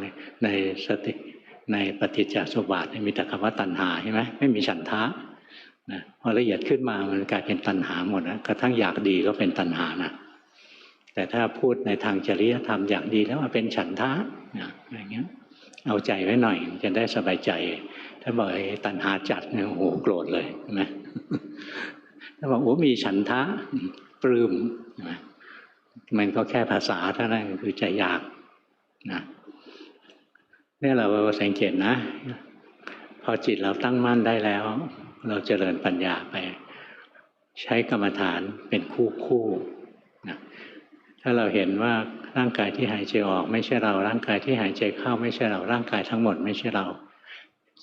เนี่ยในสติในปฏิจจสมบาทเนี่ยมีแต่คำว่าตัณหาใช่ไหมไม่มีฉันทะนะพอละเอียดขึ้นมามันกลายเป็นตัณหาหมดนะกระทั่งอยากดีก็เป็นตัณหานะแต่ถ้าพูดในทางจริยธรรมอยากดีแล้วเป็นฉันทะนะอย่างเงี้ยเอาใจไว้หน่อยจะได้สบายใจ ถ้าบอกไอ้ตัณหาจัดเนี่ยโอ้โหโกรธเลยใช่ไหมถ้าบอกโอ้มีฉันทะปลื้มใช่ไหมมันก็แค่ภาษาเท่านั้นคือใจอยากนะ เนี่ยเราสังเกตนะ พอจิตเราตั้งมั่นได้แล้ว เราเจริญปัญญาไป ใช้กรรมฐานเป็นคู่คู่นะถ้าเราเห็นว่าร่างกายที่หายใจออกไม่ใช่เรา ร่างกายที่หายใจเข้าไม่ใช่เรา ร่างกายทั้งหมดไม่ใช่เรา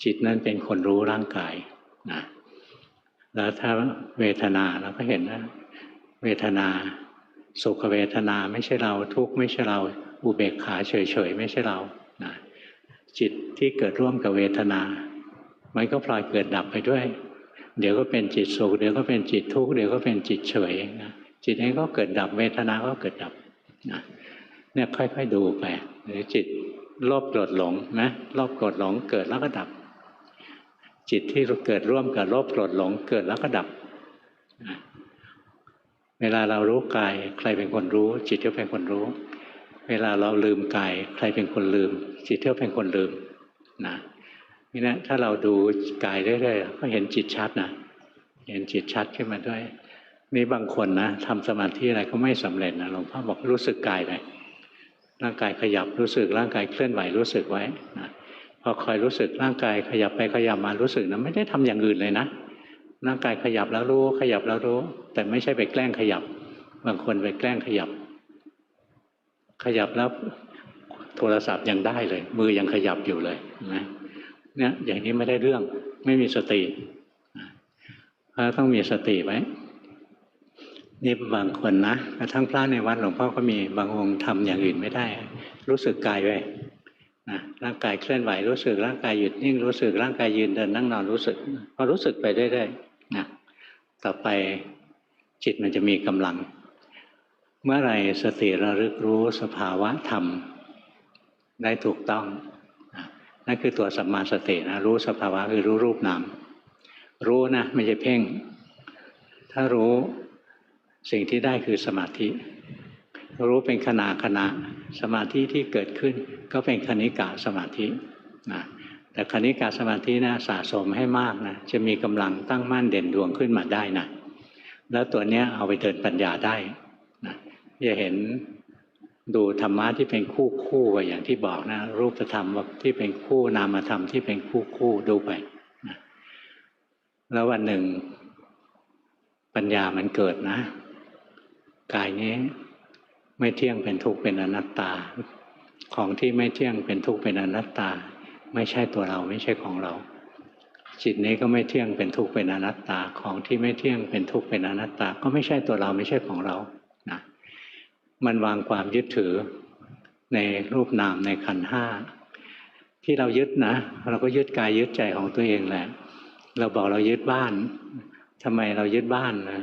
จิตนั้นเป็นคนรู้ร่างกายนะแล้วถ้าเวทนาเราก็เห็นนะเวทนา สุขเวทนาไม่ใช่เรา ทุกข์ไม่ใช่เรา อุเบกขาเฉยๆไม่ใช่เรา จิตที่เกิดร่วมกับเวทนา มันก็พลอยเกิดดับไปด้วย เดี๋ยวก็เป็นจิตสุข เดี๋ยวก็เป็นจิตทุกข์ เดี๋ยวก็เป็นจิตเฉยนะจิตนี้ก็เกิดดับ เวทนาก็เกิดดับนะเนี่ยค่อยๆดูไปหรือจิตโลภโกรธหลงนะโลภโกรธหลงเกิดแล้วก็ดับ จิตที่เกิดร่วมกับโลภโกรธหลงเกิดแล้วก็ดับ เวลาเรารู้กายใครเป็นคนรู้ จิตก็เป็นคนรู้ เวลาเราลืมกายใครเป็นคนลืม จิตก็เป็นคนลืมนะนี่นะถ้าเราดูกายเรื่อยๆก็เห็นจิตชัดนะเห็นจิตชัดขึ้นมาด้วย นี่บางคนนะทำสมาธิอะไรก็ไม่สำเร็จนะหลวงพ่อบอกรู้สึกกายไปร่างกายขยับรู้สึกร่างกายเคลื่อนไหวรู้สึกไว้นะพอคอยรู้สึกร่างกายขยับไปขยับมารู้สึกนะไม่ได้ทำอย่างอื่นเลยนะร่างกายขยับแล้วรู้ขยับแล้วรู้ แต่ไม่ใช่ไปแกล้งขยับ บางคนไปแกล้งขยับ ขยับแล้วโทรศัพท์ยังได้เลย มือยังขยับอยู่เลยนะเนี่ยอย่างนี้ไม่ได้เรื่องไม่มีสติเพราะต้องมีสติไว้นี่บางคนนะกระทั่งพระในวัดหลวงพ่อก็มีบางองค์ทำอย่างอื่นไม่ได้ รู้สึกกายไว้นะร่างกายเคลื่อนไหวรู้สึกร่างกายหยุดนิ่งรู้สึกร่างกายยืนเดินนั่งนอนรู้สึกพอรู้สึกไปเรื่อยๆนะต่อไปจิตมันจะมีกำลัง เมื่อไรสติระลึกรู้สภาวะธรรม ได้ถูกต้องนั่นคือตัวสัมมาสตินะรู้สภาวะคือรู้รูปนามรู้นะไม่ใช่เพ่ง ถ้ารู้สิ่งที่ได้คือสมาธิ รู้เป็นขณะขณะสมาธิที่เกิดขึ้น ก็เป็นคณิกาสมาธินะแต่คณิกาสมาธินะสะสมให้มากนะจะมีกำลังตั้งมั่นเด่นดวงขึ้นมาได้นะแล้วตัวเนี้ยเอาไปเดินปัญญาได้ จะเห็นดูธรรมะที่เป็นคู่คู่กันอย่างที่บอกนะ รูปธรรมที่เป็นคู่นามธรรมที่เป็นคู่คู่ดูไปนะแล้ววันหนึ่ง ปัญญามันเกิดนะกายนี้ไม่เที่ยงเป็นทุกข์เป็นอนัตตา ของที่ไม่เที่ยงเป็นทุกข์เป็นอนัตตา ไม่ใช่ตัวเราไม่ใช่ของเรา จิตนี้ก็ไม่เที่ยงเป็นทุกข์เป็นอนัตตา ของที่ไม่เที่ยงเป็นทุกข์เป็นอนัตตา ก็ไม่ใช่ตัวเราไม่ใช่ของเรา มันวางความยึดถือในรูปนามในขันห้าที่เรายึดนะ เราก็ยึดกายยึดใจของตัวเองแหละ เราบอกเรายึดบ้านทำไมเรายึดบ้านนะ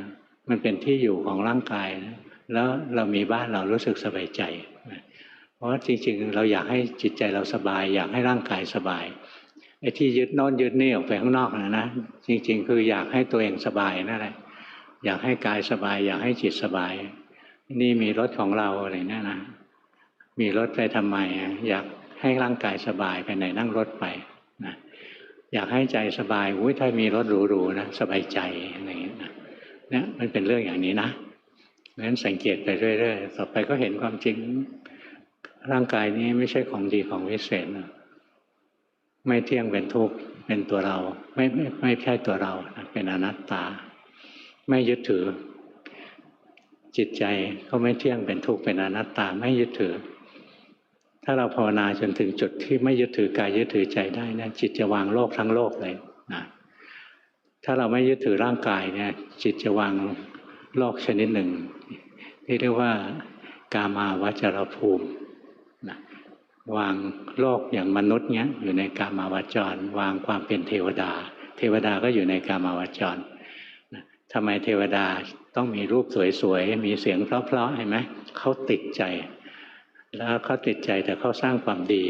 มันเป็นที่อยู่ของร่างกายนะแล้วเรามีบ้านเรารู้สึกสบายใจ เพราะจริงๆ เราอยากให้จิตใจเราสบาย อยากให้ร่างกายสบายไอ้ที่ยึดน้นยึดนี่ออกไปข้างนอกนะนะจริง ๆ คืออยากให้ตัวเองสบายนั่นแหละอยากให้กายสบาย อยากให้จิตสบาย นี่มีรถของเราอะไรเนี่ยนะมีรถไปทำไม อยากให้ร่างกายสบายไปไหนนั่งรถไปนะอยากให้ใจสบายอุ้ยถ้ามีรถหรูๆนะสบายใจอะไรอย่างเงี้ยนะเนี่ยมันเป็นเรื่องอย่างนี้นะงั้นสังเกตไปเรื่อยๆต่อไปก็เห็นความจริง ร่างกายนี้ไม่ใช่ของดีของวิเศษนะไม่เที่ยงเป็นทุกข์เป็นตัวเรา ไม่ไม่ไม่ใช่ตัวเรานะเป็นอนัตตา ไม่ยึดถือ จิตใจก็ไม่เที่ยงเป็นทุกข์เป็นอนัตตาไม่ยึดถือ ถ้าเราภาวนาจนถึงจุดที่ไม่ยึดถือกายยึดถือใจได้นะจิตจะวางโลกทั้งโลกเลยนะถ้าเราไม่ยึดถือร่างกายเนี่ยจิตจะวางโลกชนิดหนึ่งที่เรียกว่ากามาวจรภูมินะวางโลกอย่างมนุษย์เนี้ยอยู่ในกามาวจร วางความเป็นเทวดา เทวดาก็อยู่ในกามาวจร ทำไมเทวดาต้องมีรูปสวยๆ มีเสียงเพราะๆเห็นไหมเขาติดใจ แล้วเขาติดใจแต่เขาสร้างความดี